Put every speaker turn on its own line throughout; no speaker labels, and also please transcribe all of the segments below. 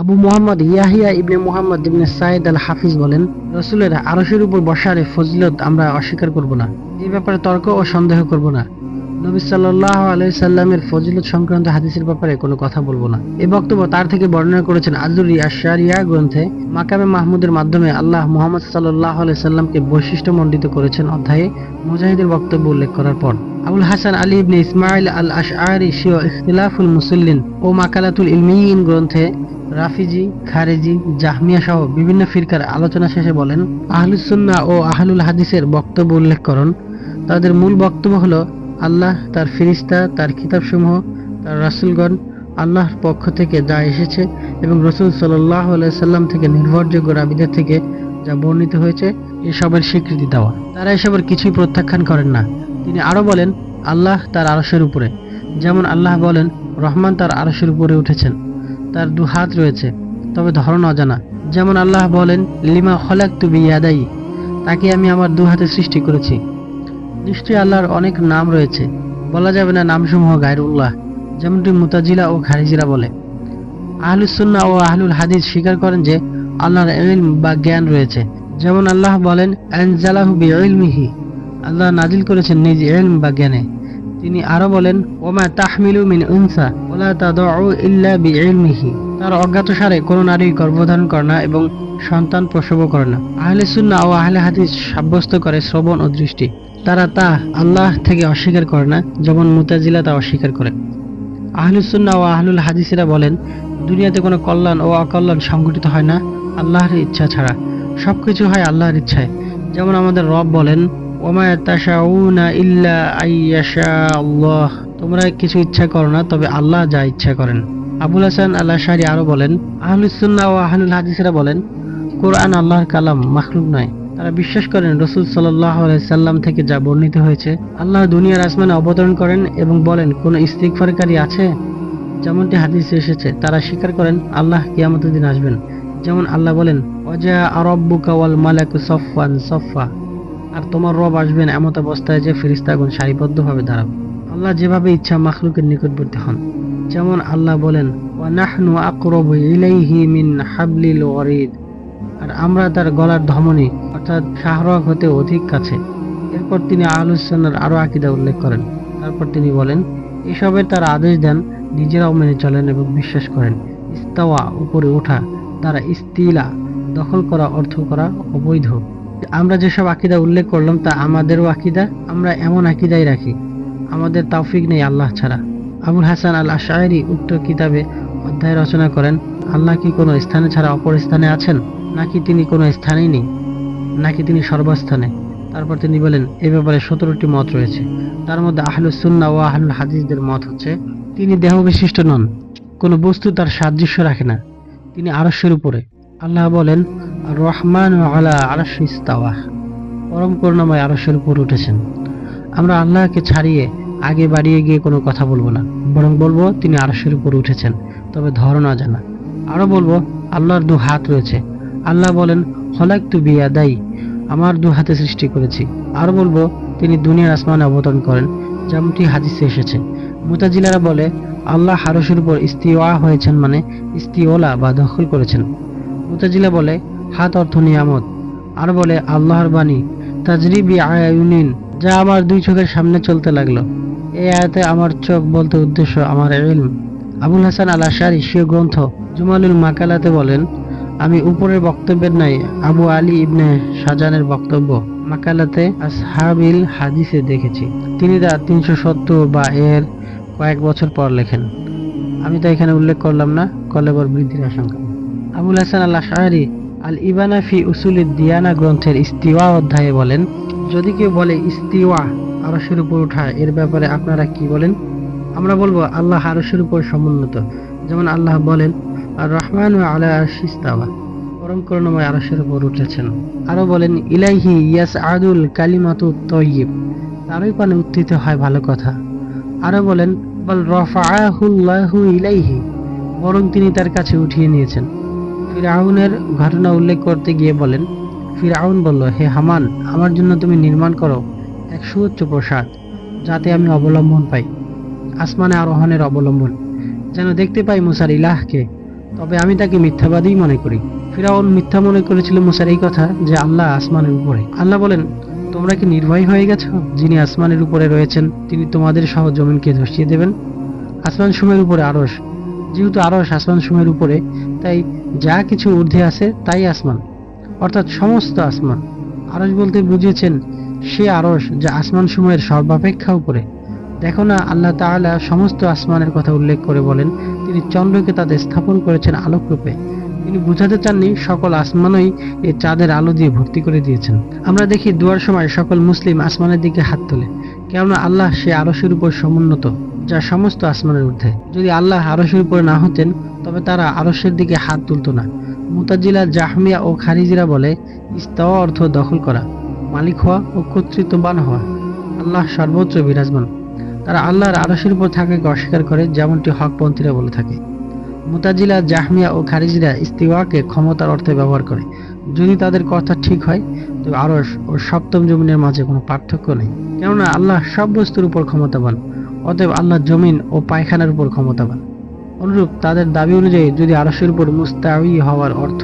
আবু মোহাম্মদ ইয়াহিয়া ইবনে মোহাম্মদ ইবনে সাইদ আল হাফিজ বলেন, রসুলের আরশের উপর বসার ফজিলত আমরা অস্বীকার করব না। এই ব্যাপারে তর্ক ও সন্দেহ করব না। নবী সাল্লাহ আলাইসাল্লামের ফজিলত সংক্রান্ত হাদিসের ব্যাপারে কোনো কথা বলব না। এই বক্তব্য তার থেকে বর্ণনা করেছেন আজুরি আশারিয়া গ্রন্থে মাকামে মাহমুদের মাধ্যমে আল্লাহ মোহাম্মদ সাল্লাহ আলাইসাল্লামকে বৈশিষ্ট্য মণ্ডিত করেছেন অধ্যায়ে মুজাহিদের বক্তব্য উল্লেখ করার পর। আবুল হাসান আলী ইবনে ইসমাইল আল আশআরি শিও ইখতিলাফুল মুসল্লিন ও মাকালাতুল ইলমিয়িন গ্রন্থে রাফিজি, খারেজি, জাহমিয়া সহ বিভিন্ন ফিরকার আলোচনা শেষে বলেন আহলুসুন্নাহ ও আহলুল হাদিসের বক্তব্য উল্লেখ করুন। তাদের মূল বক্তব্য হলো, আল্লাহ তার ফিরিস্তা, তার কিতাবসমূহ, তার রাসুলগণ, আল্লাহর পক্ষ থেকে যা এসেছে এবং রসুল সাল্লাহ সাল্লাম থেকে নির্ভরযোগ্য রাবিদের থেকে যা বর্ণিত হয়েছে, এসবের স্বীকৃতি দেওয়া। তারা এসবের কিছুই প্রত্যাখ্যান করেন না। তিনি আরও বলেন, আল্লাহ তার আরশের উপরে। যেমন আল্লাহ বলেন, রহমান তার আরশের উপরে উঠেছেন। তার দু হাত রয়েছে, তবে ধরন অজানা। যেমন আল্লাহ বলেন, লিমা খলাক তুবি ইয়াদাই তাকে আমি আমার দু হাতে সৃষ্টি করেছি। নিশ্চয়ই আল্লাহর অনেক নাম রয়েছে। বলা যাবে না নামসমূহ গায়রুল্লাহ, যেমনটি মুতাজিলা ও খারিজিরা বলে। আহলুসুন্না ও আহলুল হাদিস স্বীকার করেন যে, আল্লাহর ইলম বা জ্ঞান রয়েছে। যেমন আল্লাহ বলেন, আনজালাহু বিইলমিহি আল্লাহ নাজিল করেছেন নিজ ইলম বা জ্ঞানে। তিনি আরও বলেন, ওমা তাহমিলু মিন উনসা, ওলা তাদউ ইল্লা বিইলমিহি। তার অজ্ঞাতসারে কোন নারী গর্ভধারণ করে না এবং সন্তান প্রসবও করে না। আহলে সুন্নাহ ও আহলে হাদিস সাব্যস্ত করে শ্রবণ ও দৃষ্টি। তারা তা আল্লাহ থেকে অস্বীকার করে না, যেমন মুতাজিলা তা অস্বীকার করে। আহলুসুন্না ও আহলুল হাদিসেরা বলেন, দুনিয়াতে কোনো কল্যাণ ও অকল্যাণ সংঘটিত হয় না, আল্লাহর ইচ্ছা ছাড়া। সবকিছু হয় আল্লাহর ইচ্ছায়। যেমন আমাদের রব বলেন তোমরা কিছু ইচ্ছা করো না, তবে আল্লাহ যা ইচ্ছা করেন। আবুল হাসান আল্লাহ শাহরি আরও বলেন আহলুসুন্না ও আহলুল হাদিসেরা বলেন, কোরআন আল্লাহর কালাম মাখলুক নয়। তারা বিশ্বাস করেন, রসুল সাল্লাম থেকে যা বর্ণিত হয়েছে, আল্লাহ দুনিয়ার আসমানে অবতরণ করেন এবং বলেন, কোনো ইস্তিকফারকারী আছে? যেমনটি হাদিসে এসেছে, তারা স্বীকার করেন, আল্লাহ কিয়ামতের দিন আসবেন। যেমন আল্লাহ বলেন অজা আরব্বুকা ওয়াল মালাকু সফফান সফফা। আর তোমার রব আসবেন এমত অবস্থায় যে ফিরিস্তাগুন সারিবদ্ধভাবে দাঁড়াবে। আল্লাহ যেভাবে ইচ্ছা মাখলুকের নিকটবর্তী হন। যেমন আল্লাহ বলেন, ওয়া নাহনু ইলাইহি মিন হাবলিল ওয়ারিদ। আর আমরা তার গলার ধমনী, অর্থাৎ শাহরগ হতে অধিক কাছে। এরপর তিনি আহলুসন্নার আরও আকিদা উল্লেখ করেন। তারপর তিনি বলেন এসবের তার আদেশ দেন, নিজেরাও মেনে চলেন এবং বিশ্বাস করেন। ইস্তাওয়া, উপরে ওঠা, তারা ইস্তিলা, দখল করা, অর্থ করা অবৈধ। আমরা যেসব আকিদা উল্লেখ করলাম, তা আমাদেরও আকিদা, আমরা এমন আকিদাই রাখি। আমাদের তাওফিক নেই আল্লাহ ছাড়া। আবুল হাসান আল আশায়রি উক্ত কিতাবে অধ্যায় রচনা করেন, আল্লাহ কি কোনো স্থানে ছাড়া অপর স্থানে আছেন? নাকি তিনি কোনো স্থানেই নেই? নাকি তিনি সর্বস্থানে? তারপর তিনি বলেন, এ ব্যাপারে সতেরোটি মত রয়েছে। তার মধ্যে আহলুস সুন্নাহ ও আহলুল হাদিসদের মত হচ্ছে, তিনি দেহ বিশিষ্ট নন, কোনো বস্তু তার সাদৃশ্য রাখে না। তিনি আরশের উপরে। আল্লাহ বলেন রহমান পরম করুণাময় আরশের উপর উঠেছেন। আমরা আল্লাহকে ছাড়িয়ে আগে বাড়িয়ে গিয়ে কোনো কথা বলব না। বরং বলব, তিনি আরশের উপর উঠেছেন। তবে ধরনা জানা। আরও বলব, আল্লাহর দু হাত রয়েছে। আল্লাহ বলেন হলাক তু বিয়া দায়ী আমার দু হাতে সৃষ্টি করেছি। আরও বলব, তিনি দুনিয়ার আসমানে অবতরণ করেন, যেমনটি হাদিসে এসেছে। মুতাজিলারা বলে, আল্লাহ হারসের উপর ইস্তিওয়া হয়েছেন মানে ইস্তিওলা বা দখল করেছেন। মুতাজিলা বলে, হাত অর্থ নিয়ামত। আর বলে, আল্লাহর বাণী তাজরিবি আয়াউনিন যা আমার দুই চোখের সামনে চলতে লাগল। এই আয়াতে আমার চোখ বলতে উদ্দেশ্য আমার ইলম। আবুল হাসান আল আশারি স্বীয় গ্রন্থ জুমালুল মাকালাতে বলেন, আমি উপরের বক্তব্যের নাই, আবু আলী ইবনে শাহজানের বক্তব্য। মাকালাতে আসহাবিল হাদিসে দেখেছি। তিনি তা তিনশো সত্তর বা এর কয়েক বছর পর লেখেন। আমি তো এখানে উল্লেখ করলাম না, কলেবর বৃদ্ধির আশঙ্কা। আবুল হাসান আল্লাহ আশারি আল ইবানা ফি উসুল দিয়ানা গ্রন্থের ইস্তিওয়া অধ্যায়ে বলেন, যদি কেউ বলে ইস্তিওয়া আরশের উপর ওঠা এর ব্যাপারে আপনারা কি বলেন? আমরা বলব, আল্লাহ আরশের উপর সমুন্নত। যেমন আল্লাহ বলেন আর রহমান আলা আরশিস্তাওয়া পরম করুণাময় আরশের উপর উঠেছেন। আরও বলেন, ইলাইহি ইয়াস আদুল কালিমাতু তয়্যিব তারই পানে উত্থিত হয় ভালো কথা। আরও বলেন, বল রফাহুল্লাহু ইলাইহি। বরং তিনি তার কাছে উঠিয়ে নিয়েছেন। ফিরাউনের ঘটনা উল্লেখ করতে গিয়ে বলেন, ফিরাউন বলল, হে হামান, আমার জন্য তুমি নির্মাণ করো এক সুউচ্চ প্রসাদ, যাতে আমি অবলম্বন পাই, আসমানে আরোহণের অবলম্বন। যেন দেখতে পাই মুসার ইলাহকে, তবে আমি তাকে মিথ্যাবাদী মনে করি। ফিরাউন মিথ্যা মনে করেছিল মুসার এই কথা যে আল্লাহ আসমানের উপরে। আল্লাহ বলেন, তোমরা কি নির্ভয় হয়ে গেছো? যিনি আসমানের উপরে রয়েছেন, তিনি তোমাদের সহ জমিনকে ধসিয়ে দেবেন। আসমান সময়ের উপরে আরস যেহেতু আরস আসমান সময়ের উপরে, তাই যা কিছু ঊর্ধ্বে আছে তাই আসমান। অর্থাৎ সমস্ত আসমান। আরস বলতে বুঝিয়েছেন, সে আরস যা আসমান সময়ের সর্বাপেক্ষা উপরে। দেখো না, আল্লাহ তাআলা সমস্ত আসমানের কথা উল্লেখ করে বলেন, তিনি চন্দ্রকে তাদের স্থাপন করেছেন আলোকরূপে। তিনি বুঝাতে চাননি, সকল আসমানই এই চাঁদের আলো দিয়ে ভর্তি করে দিয়েছেন। আমরা দেখি দুয়ার সময় সকল মুসলিম আসমানের দিকে হাত তোলে। কেননা আল্লাহ সে আরশের উপর সমুন্নত, যা সমস্ত আসমানের ঊর্ধ্বে। যদি আল্লাহ আরশের উপরে না হতেন, তবে তারা আরশের দিকে হাত তুলতো না। মুতাজিলা, জাহমিয়া ও খারিজিরা বলে, ইস্তাওয়া অর্থ দখল করা, মালিক হওয়া ও কর্তৃত্ববান হওয়া। আল্লাহ সর্বোচ্চ বিরাজমান। তারা আল্লাহর আরশের উপর থাকাকে অস্বীকার করে, যেমনটি হকপন্থীরা বলে থাকে। মুতাজিলা, জাহমিয়া ও খারিজিরা ইস্তিওয়াকে ক্ষমতার অর্থে ব্যবহার করে। যদি তাদের কথা ঠিক হয় আরশ ও সপ্তম জমিনের মাঝে কোনো পার্থক্য নেই। কেননা আল্লাহ সব বস্তুর উপর ক্ষমতাবান, অতএব আল্লাহ জমিন ও পায়খানার উপর ক্ষমতাবান। অনুরূপ তাদের দাবি অনুযায়ী যদি আরশের উপর মুস্তাউই হওয়ার অর্থ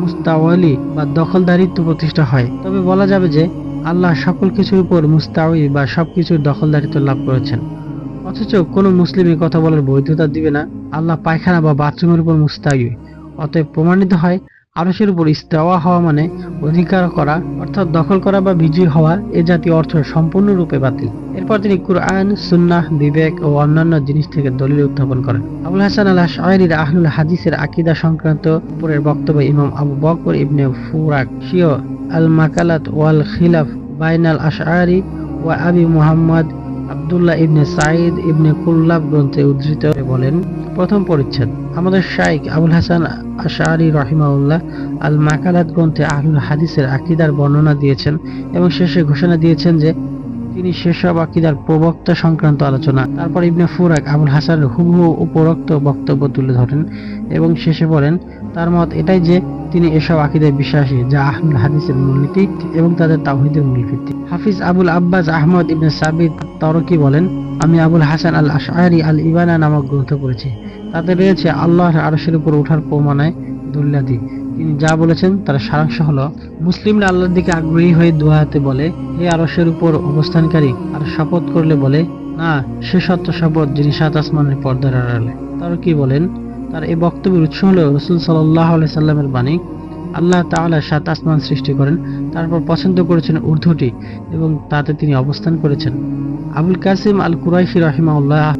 মুস্তাওয়ালি বা দখলদারিত্ব প্রতিষ্ঠা হয়, তবে বলা যাবে যে আল্লাহ সকল কিছুর উপর মুস্তাউই বা সবকিছুর দখলদারিত্ব লাভ করেছেন। অথচ কোনো মুসলিম কথা বলার বৈধতা দিবে না, আল্লাহ পায়খানা বা বাথরুমের উপর মুস্তাউই অতএব প্রমাণিত হয় আরশের উপর ইস্তাওয়া হওয়া মানে অধিকার করা, অর্থাৎ দখল করা বা বিজয়ী হওয়া এ জাতীয় অর্থ সম্পূর্ণরূপে বাতিল। এরপর তিনি কুরআন, সুন্নাহ, বিবেক ও অন্যান্য জিনিস থেকে দলিল উত্থাপন করেন। আবুল হাসান আল আশআরির আহলুল হাদিসের আকিদা সংক্রান্ত উপরের বক্তব্য ইমাম আবু বকর ইবনে ফুরাক, শিও আল মাকালাত ওয়াল খিলাফ বাইনাল আশআরি ওয়া আবি মুহাম্মদ আব্দুল্লাহ ইবনে সাঈদ ইবনে কুল্লাব গ্রন্থে উদ্ধৃত বলেন, প্রথম পরিচ্ছেদ, আমাদের শাইক আবুল হাসান আশারি রহিমাউল্লাহ আল মাকালাত গ্রন্থে আহুল হাদিসের আকিদার বর্ণনা দিয়েছেন এবং শেষে ঘোষণা দিয়েছেন যে তিনি সেসব আকিদার প্রবক্তা সংক্রান্ত আলোচনা। তারপর ইবনে ফুরাক আবুল হাসানের হুবহু উপরোক্ত বক্তব্য তুলে ধরেন এবং শেষে বলেন, তার মত এটাই যে তিনি এসব আকিদায় বিশ্বাসী, যা আহলুল হাদিসের মূলনীতি এবং তাদের তাওহিদের মূল ভিত্তি হাফিজ আবুল আব্বাস আহমদ ইবনে সাবিদ তরকি বলেন, আমি আবুল হাসান আল আশআরি আল ইবানা নামক গ্রন্থ পড়েছি। তাতে রয়েছে আল্লাহর আরশের উপর ওঠার প্রমাণায় দুল্লাদি। তিনি যা বলেছেন, তার সারাংশ হলো, মুসলিমরা আল্লাহর দিকে আগ্রহী হয়ে দোয়াতে বলে, হে আরশের উপর অবস্থানকারী, আর শপথ করলে বলে, না, সে সত্য শপথ যিনি সাত আসমানের পর্দার আড়ালে। তার কি বলেন? তার এই বক্তব্যের উৎস হলো, রসুল সাল্লাহ সাল্লামের বাণী, আল্লাহ তাআলা সাত আসমান সৃষ্টি করেন, তারপর পছন্দ করেছেন ঊর্ধ্বটি এবং তাতে তিনি অবস্থান করেছেন। আবুল কাসিম আল কুরাইশি রহিমাউল্লাহ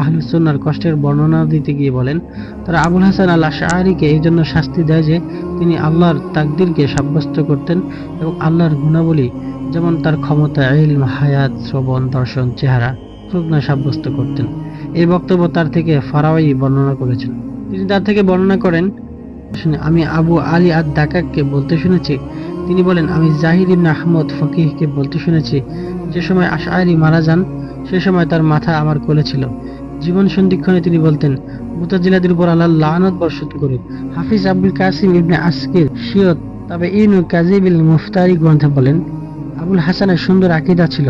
আহলে সুন্নার কষ্টের বর্ণনা দিতে গিয়ে বলেন, তারা আবুল হাসান আল আশআরিকে এই জন্য শাস্তি দেয় যে, তিনি আল্লাহর তাকদিরকে সাব্যস্ত করতেন এবং আল্লাহর গুণাবলী, যেমন তার ক্ষমতা, ইলম, হায়াত, শ্রবণ, দর্শন, চেহারা প্রজ্ঞা সাব্যস্ত করতেন। এই বক্তব্য তার থেকে ফারাওয়াই বর্ণনা করেছেন। তিনি তার থেকে বর্ণনা করেন, আমি আবু আলী আদ দাকাককে বলতে শুনেছি। তিনি বলেন, আমি জাহির ইবনে আহমদ ফকিহকে বলতে শুনেছি। যে সময় আশআরি মারা যান, সে সময় তার মাথা আমার কোলে ছিল। জীবন সন্ধিক্ষণে তিনি বলতেন, মুতাজিলাদের উপর আল্লাহ লানত বর্ষণ করুক। হাফিজ আব্দুল কাসিম ইবনে আসকির শিয়ত, তবে ইনু কাজিবিল মুফতারি গ্রন্থে বলেন, আবুল হাসানের সুন্দর আকিদা ছিল।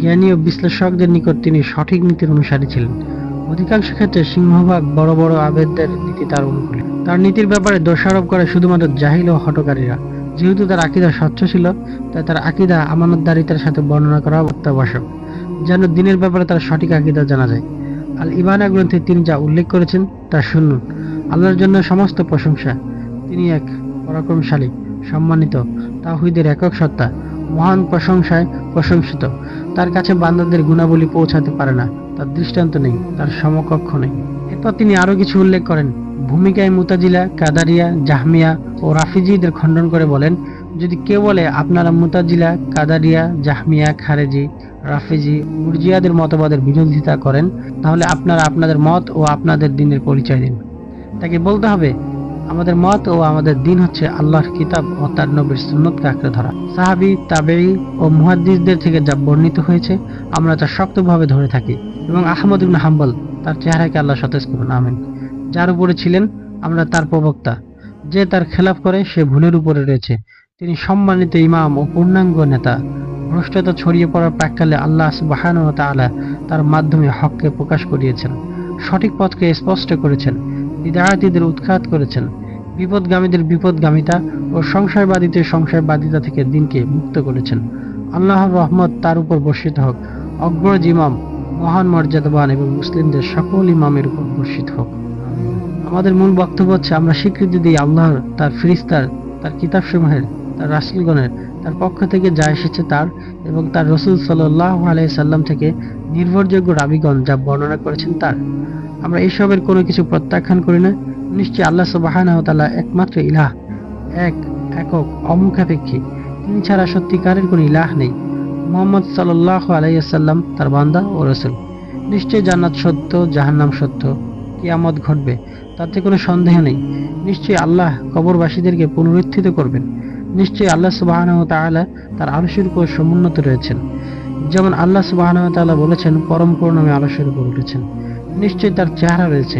জ্ঞানী ও বিশ্লেষকদের নিকট তিনি সঠিক নীতির অনুসারী ছিলেন। অধিকাংশ ক্ষেত্রে সিংহভাগ বড় বড় আবেদদের নীতি তার অনুকূলে। তার নীতির ব্যাপারে দোষারোপ করে শুধুমাত্র জাহিল ও হটকারীরা যেহেতু তার আকিদা স্বচ্ছ ছিল, তাই তার আকিদা আমানতদারিতার সাথে বর্ণনা করা অত্যাবশ্যক, যেন দিনের ব্যাপারে তার সঠিক আকিদা জানা যায়। আল ইবানা গ্রন্থে তিনি যা উল্লেখ করেছেন তা শুনুন আল্লাহর জন্য সমস্ত প্রশংসা। তিনি এক পরাক্রমশালী, সম্মানিত তাহিদের একক সত্তা, মহান প্রশংসায় প্রশংসিত। তার কাছে বান্দাদের গুণাবলী পৌঁছাতে পারে না, তার দৃষ্টান্ত নেই, তার সমকক্ষ নেই। এরপর তিনি আরও কিছু উল্লেখ করেন। ভূমিকায় মুতাজিলা, কাদারিয়া, জাহমিয়া ও রাফিজিদের খণ্ডন করে বলেন, যদি কেউ বলে, আপনারা মুতাজিলা, কাদারিয়া, জাহমিয়া, খারেজি রাফিজি মুরজিয়াদের মতবাদের বিরোধিতা করেন, তাহলে আপনারা আপনাদের মত ও আপনাদের দিনের পরিচয় দিন। তাকে বলতে হবে, আমাদের মত ও আমাদের দিন হচ্ছে আল্লাহর কিতাব ও তার নবীর সুন্নতকে আঁকড়ে ধরা। সাহাবি তাবেই ও মুহাদ্দিসদের থেকে যা বর্ণিত হয়েছে, আমরা তা শক্তভাবে ধরে থাকি এবং আহমদ ইবনে হাম্বল তার চেহারাকে আল্লাহ সতেজ করুন, আমিন। যার উপরে ছিলেন, আমরা তার প্রবক্তা। যে তার খেলাফ করে, সে ভুলের উপরে রয়েছে। তিনি সম্মানিত ইমাম ও পূর্ণাঙ্গ নেতা। ভ্রষ্টতা ছড়িয়ে পড়ার প্রাককালে আল্লাহ সুবাহান ও তাআলা তার মাধ্যমে হককে প্রকাশ করিয়েছেন, সঠিক পথকে স্পষ্ট করেছেন, বিদায়াতীদের উৎখাত করেছেন, বিপদগামীদের বিপদগামিতা ও সংশয়বাদীদের সংশয়বাদিতা থেকে দিনকে মুক্ত করেছেন। আল্লাহর রহমত তার উপর বর্ষিত হোক, অগ্রজ ইমাম, মহান মর্যাদাবান এবং মুসলিমদের সকল ইমামের উপর বর্ষিত হোক। আমাদের মূল বক্তব্য হচ্ছে, আমরা স্বীকৃতি দিই আল্লাহর, তার ফিরিস্তার তার কিতাবসমূহের, তার রাসুলগণের তার পক্ষ থেকে যা এসেছে তার এবং তার রসুল সাল্লাহ আলাইসাল্লাম থেকে নির্ভরযোগ্য রাবিগণ যা বর্ণনা করেছেন তার। আমরা এসবের কোনো কিছু প্রত্যাখ্যান করি না। নিশ্চয়ই আল্লাহ সুবাহান তাআলা একমাত্র ইলাহ, এক একক, অমুখাপেক্ষী। তিনি ছাড়া সত্যিকারের কোনো ইলাহ নেই। মোহাম্মদ সাল্লাহ আলাইসাল্লাম তার বান্দা ও রসুল। নিশ্চয়ই জান্নাত সত্য, জাহান্নাম সত্য। কিয়ামত ঘটবে, তাতে কোনো সন্দেহ নেই। নিশ্চয়ই আল্লাহ কবরবাসীদেরকে পুনরুত্থিত করবেন। নিশ্চয়ই আল্লাহ সুবাহ তার আলসের উপর সমুন্নত রয়েছেন। যেমন আল্লাহ সুবাহ বলেছেন, পরম করুণামে আলসের উপর উঠেছেন। নিশ্চয়ই তার চেহারা রয়েছে।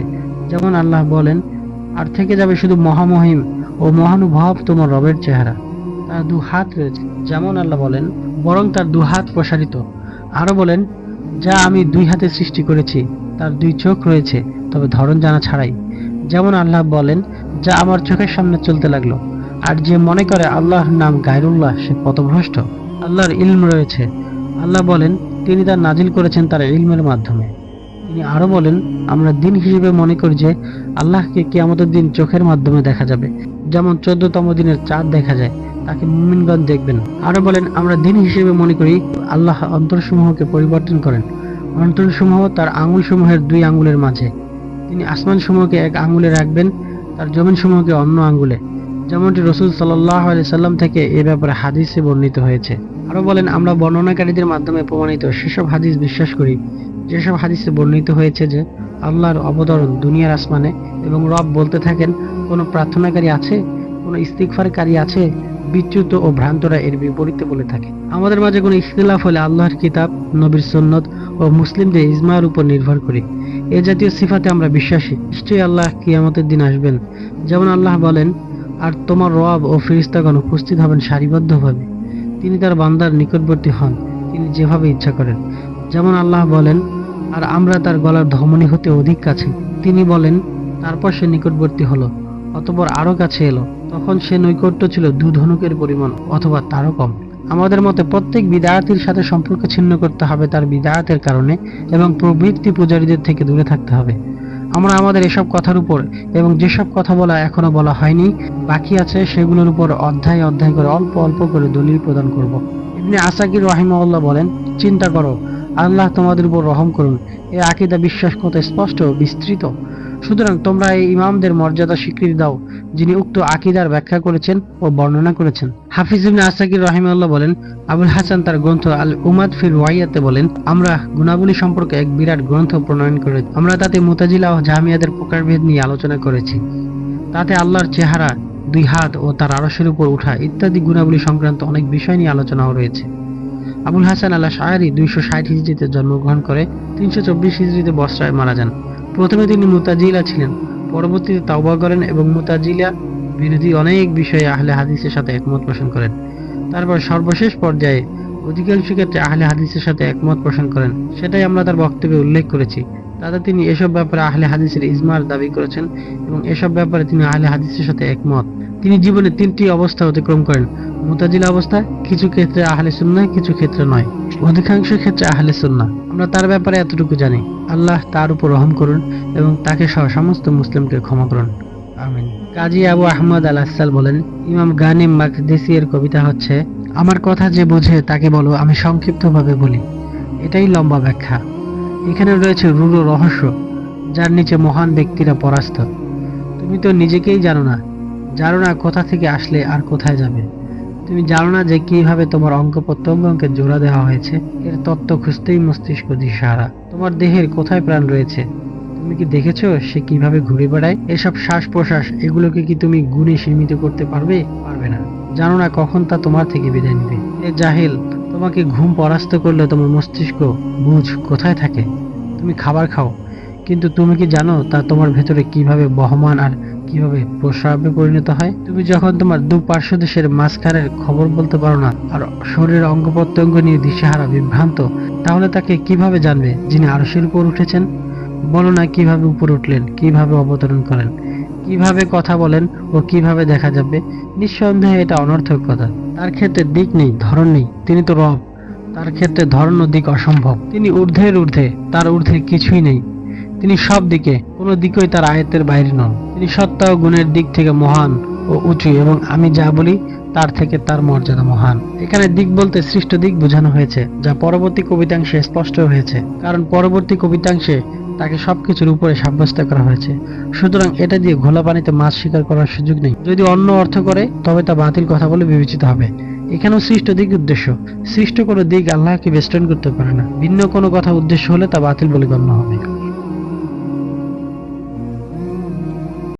যেমন আল্লাহ বলেন, আর থেকে যাবে শুধু মহামহিম ও মহানুভব তোমার রবের চেহারা। তার দু হাত রয়েছে। যেমন আল্লাহ বলেন, বরং তার দু হাত প্রসারিত। আরও বলেন, যা আমি দুই হাতে সৃষ্টি করেছি, তার দুই চোখ রয়েছে, তবে ধরন জানা ছাড়াই। যেমন আল্লাহ বলেন, যা আমার চোখের সামনে চলতে লাগল আর যে মনে করে আল্লাহর নাম গায়রুল্লাহ, সে পথভ্রষ্ট। আল্লাহর ইলম রয়েছে। আল্লাহ বলেন, তিনি তার নাজিল করেছেন তার ইলমের মাধ্যমে। তিনি আরও বলেন, আমরা দিন হিসেবে মনে করি যে আল্লাহকে কিয়ামতের দিন চোখের মাধ্যমে দেখা যাবে। যেমন চোদ্দতম দিনের চাঁদ দেখা যায়, তাকে মুমিনগণ দেখবেন। আরও বলেন, আমরা দিন হিসেবে মনে করি আল্লাহ অন্তরসমূহকে পরিবর্তন করেন। অন্তরসমূহ তার আঙুলসমূহের দুই আঙ্গুলের মাঝে। তিনি আসমান সমূহকে এক আঙ্গুলে রাখবেন, তার জমিন সমূহকে অন্য আঙ্গুলে যেমনটি রসুল সাল্লাহ সাল্লাম থেকে এ ব্যাপারে হাদিসে বর্ণিত হয়েছে। আরও বলেন, আমরা বর্ণনাকারীদের মাধ্যমে প্রমাণিত, সেসব হাদিস বিশ্বাস করি, যেসব হাদিসে বর্ণিত হয়েছে যে আল্লাহর অবতরণ দুনিয়ার আসমানে এবং রব বলতে থাকেন, কোনো প্রার্থনাকারী আছে, কোনো ইস্তিগফারকারী আছে, বিচ্যুত ও ভ্রান্তরা এর বিপরীতে বলে থাকে। আমাদের মাঝে কোনো ইখতিলাফ হলে আল্লাহর কিতাব, নবীর সন্ন্যত ও মুসলিমদের ইজমার উপর নির্ভর করি। এ জাতীয় সিফাতে আমরা বিশ্বাসী, নিশ্চয়ই আল্লাহ কিয়ামতের দিন আসবেন। যেমন আল্লাহ বলেন আর তোমার রব ও ফিরিস্তাগণ উপস্থিত হবেন সারিবদ্ধভাবে। তিনি তার বান্দার নিকটবর্তী হন, তিনি যেভাবে ইচ্ছা করেন। যেমন আল্লাহ বলেন, আর আমরা তার গলার ধমনী হতে অধিক কাছে। তিনি বলেন, তারপর সে নিকটবর্তী হলো, অতপর আরও কাছে এলো। তখন সে নৈকট্য ছিল ধনুকের পরিমাণ অথবা তারও কম। আমাদের মতে প্রত্যেক বিদায়াতির সাথে সম্পর্ক ছিন্ন করতে হবে তার বিদায়াতের কারণে এবং প্রবৃত্তি পূজারীদের থেকে দূরে থাকতে হবে। আমরা আমাদের এসব কথার উপর এবং যেসব কথা বলা এখনও বলা হয়নি, বাকি আছে সেগুলোর উপর অধ্যায় অধ্যায় করে অল্প অল্প করে দলিল প্রদান করব। ইবনে আসাকির রহিমাউল্লাহ বলেন, চিন্তা করো, আল্লাহ তোমাদের উপর রহম করুন। এ আকিদা বিশ্বাস কত স্পষ্ট, বিস্তৃত। সুতরাং তোমরা এই ইমামদের মর্যাদা স্বীকৃতি দাও, যিনি উক্ত আকিদার ব্যাখ্যা করেছেন ও বর্ণনা করেছেন। হাফিজ ইবনে আসাকির রহিমাল্লাহ বলেন, আবুল হাসান তার গ্রন্থ আল উমাদ ফির ওয়াইয়াতে বলেন, আমরা গুণাবলী সম্পর্কে এক বিরাট গ্রন্থ প্রণয়ন করে আমরা তাতে মুতাজিলা ও জামিয়াদের প্রকারভেদ নিয়ে আলোচনা করেছি। তাতে আল্লাহর চেহারা, দুই হাত ও তার আরশের উপর উঠা ইত্যাদি গুণাবলী সংক্রান্ত অনেক বিষয় নিয়ে আলোচনাও রয়েছে। আবুল হাসান আল্লাহ শাহরি দুইশো ষাট হিজড়িতে জন্মগ্রহণ করে তিনশো চব্বিশ হিজড়িতে বস্রায় মারা যান। প্রথমে তিনি মুতাজিলা ছিলেন, পরবর্তীতে তাওবা করেন এবং মুতাজিলা বিরোধী অনেক বিষয়ে আহলে হাদিসের সাথে একমত পোষণ করেন। তারপর সর্বশেষ পর্যায়ে অধিকাংশ ক্ষেত্রে আহলে হাদিসের সাথে একমত পোষণ করেন, সেটাই আমরা তার বক্তব্যে উল্লেখ করেছি। তাতে তিনি এসব ব্যাপারে আহলে হাদিসের ইজমার দাবি করেছেন এবং এসব ব্যাপারে তিনি আহলে হাদিসের সাথে একমত। তিনি জীবনে তিনটি অবস্থা অতিক্রম করেন। মুতাজিলা অবস্থা, কিছু ক্ষেত্রে আহলে সুন্নাহ, কিছু ক্ষেত্রে নয়। অধিকাংশ ক্ষেত্রে আহলে সুন্নাহ। আমরা তার ব্যাপারে এতটুকু জানি। আল্লাহ তার উপর রহম করুন এবং তাকে সহ সমস্ত মুসলিমকে ক্ষমা করুন। আমিন। কাজী আবু আহমদ আল আসাল বলেন, ইমাম গানিম মাকদেসি এর কবিতা হচ্ছে, আমার কথা যে বোঝে তাকে বলো, আমি সংক্ষিপ্তভাবে বলি। এটাই লম্বা ব্যাখ্যা। এখানে রয়েছে রূঢ় রহস্য, যার নিচে মহান ব্যক্তিরা পরাস্ত। তুমি তো নিজেকেই জানো না জানো না কোথা থেকে আসলে আর কোথায় যাবে। তুমি জানো না যে কীভাবে তোমার অঙ্গ প্রত্যঙ্গকে জোড়া দেওয়া হয়েছে? এর তত্ত্ব খুঁজতেই মস্তিষ্ক দিশাহারা। তোমার দেহের কোথায় প্রাণ রয়েছে? তুমি কি দেখেছ সে কীভাবে ঘুরে বেড়ায়? এসব শ্বাস প্রশ্বাস এগুলোকে কি তুমি গুণে সীমিত করতে পারবে? পারবে না। জানো না কখন তা তোমার থেকে বিদায় নেবে। এ জাহিল, তোমাকে ঘুম পরাস্ত করলে তোমার মস্তিষ্ক বুঝ কোথায় থাকে? তুমি খাবার খাও, কিন্তু তুমি কি জানো তা তোমার ভেতরে কীভাবে বহমান আর কীভাবে প্রস্রাবে পরিণত হয়? তুমি যখন তোমার দু পার্শ্বদেশের মাঝখানের খবর বলতে পারো না, আর শরীরের অঙ্গ প্রত্যঙ্গ নিয়ে দিশেহারা বিভ্রান্ত, তাহলে তাকে কীভাবে জানবে যিনি আরশের উপর উঠেছেন? বলো না কীভাবে উপরে উঠলেন, কীভাবে অবতরণ করেন, কীভাবে কথা বলেন ও কীভাবে দেখা যাবে? নিঃসন্দেহে এটা অনর্থক কথা। তার ক্ষেত্রে দিক নেই, ধরন নেই, তিনি তো রব। তার ক্ষেত্রে ধরন ও দিক অসম্ভব। তিনি ঊর্ধ্বের ঊর্ধ্বে, তার ঊর্ধ্বে কিছুই নেই। তিনি সব দিকে কোনো দিকই তার আয়ত্তের বাইরে নন। তিনি সত্তা ও গুণের দিক থেকে মহান ও উঁচু এবং আমি যা বলি, তার থেকে তার মর্যাদা মহান। এখানে দিক বলতে সৃষ্ট দিক বোঝানো হয়েছে, যা পরবর্তী কবিতাংশে স্পষ্ট হয়েছে। কারণ পরবর্তী কবিতাংশে তাকে সবকিছুর উপরে সাব্যস্ত করা হয়েছে। সুতরাং এটা দিয়ে ঘোলা পানিতে মাছ শিকার করার সুযোগ নেই। যদি অন্য অর্থ করে, তবে তা বাতিল কথা বলে বিবেচিত হবে। এখানেও সৃষ্ট দিক উদ্দেশ্য। সৃষ্ট কোনো দিক আল্লাহকে বেষ্টন করতে পারে না। ভিন্ন কোনো কথা উদ্দেশ্য হলে তা বাতিল বলে গণ্য হবে।